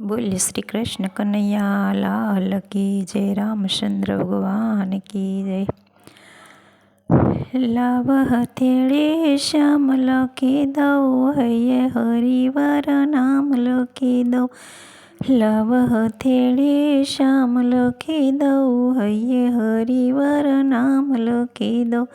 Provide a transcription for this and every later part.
બોલીએ શ્રી કૃષ્ણ કનૈયા લાલ કી જય રામચંદ્ર ભગવાન કી જય. લાવ હથેળે શ્યામ લખી દઉં, હૈયે હરિવર નામ લખી દઉં. લાવ હથેળે શ્યામ લખી દઉં, હૈયે હરિવર નામ લખી દઉં.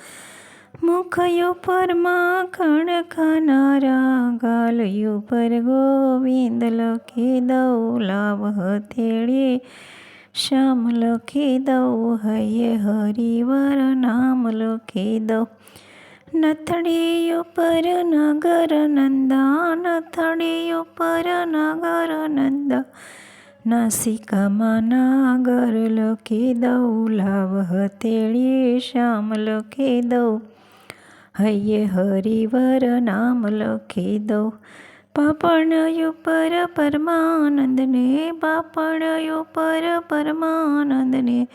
મુખયો પર માખણ ખાનારા ગાલયો પર ગોવિંદ લખી દઉં, લાભ હથેળે શ્યામ લખી દઉં, હૈયે હરિવર નામ લખી દઉં. નથડી ઉપર નગર નંદા નથડી ઉપર નગર નંદા, નાસિકામાં નાગર લખી દઉં લાવ હથેળી શ્યામ લખી દઉં. હૈયે હરિવર નામ લખી દો. પાપણ પર પરમાનંદને પાપણ પર પરમાનંદને,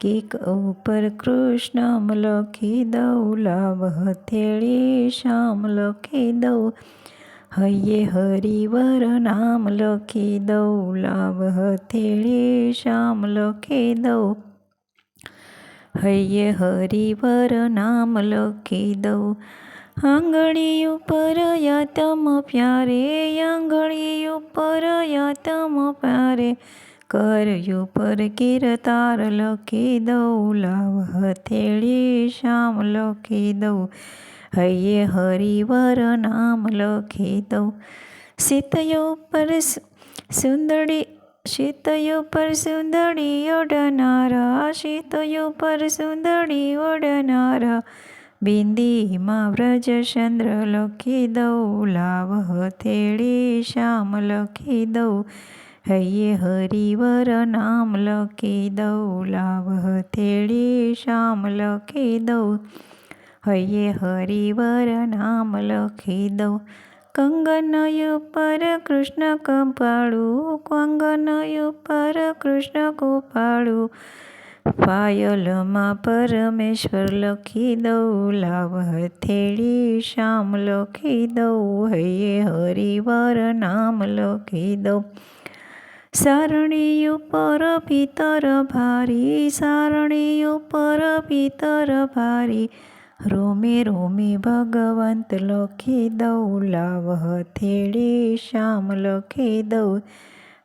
કેક ઉપર કૃષ્ણમ લખી દઉં, લાવ હથેળી શ્યામ લખી દઉં. હૈયે હરિવર નામ લખી દઉં, લાવ હથેળી શ્યામ લખી દઉં. હૈયે હરિવર નામ લખી દઉં. આંગળી ઉપર યાતમ પ્યારે, આંગળી ઉપર યાતમ પ્યારે. કર ઉપર કીર્તાર લખી દઉં, લાવ હથેળી શામ લખી દઉં. હૈયે હરિવર નામ લખી દઉં. સીતયો પર સુંદરી શીતયો પર સુંદરી ઓઢનારા શીતયો પર સુંદરી ઓઢનારા બિંદીમાં વ્રજચંદ્ર લખી દઉં, લાવ હથેળી શ્યામ લખી દઉં. હૈયે હરિવર નામ લખી દઉં, લાવ હથેળી શ્યામ લખી દઉં. હૈયે હરિવર નામ લખી દઉં કંગન પર કૃષ્ણ કપાળું કંગન પર કૃષ્ણ કપાળું પાયલમાં પરમેશ્વર લખી દઉં, લાવ હથેળી શ્યામ લખી દઉં, હૈયે હરિવાર નામ લખી દઉં. સારણી ઉપર પિતર ભારી, સારણી ઉપર પિતર ભારી રોમે રોમે ભગવંત લખી દઉં લાવ હથેળી શ્યામ લખી દઉં,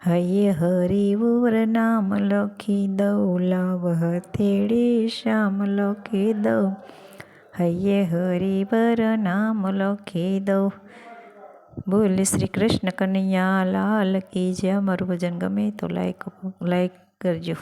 હૈયે હરિવર નામ લખી દઉં લાવ હથેળી શ્યામ લખી દઉં, હૈયે હરિવર નામ લખી દઉં. બોલ શ્રી કૃષ્ણ કનૈયા લાલ કી જે અમારું ભજન ગમે તો લાઈક લાઈક કરજો.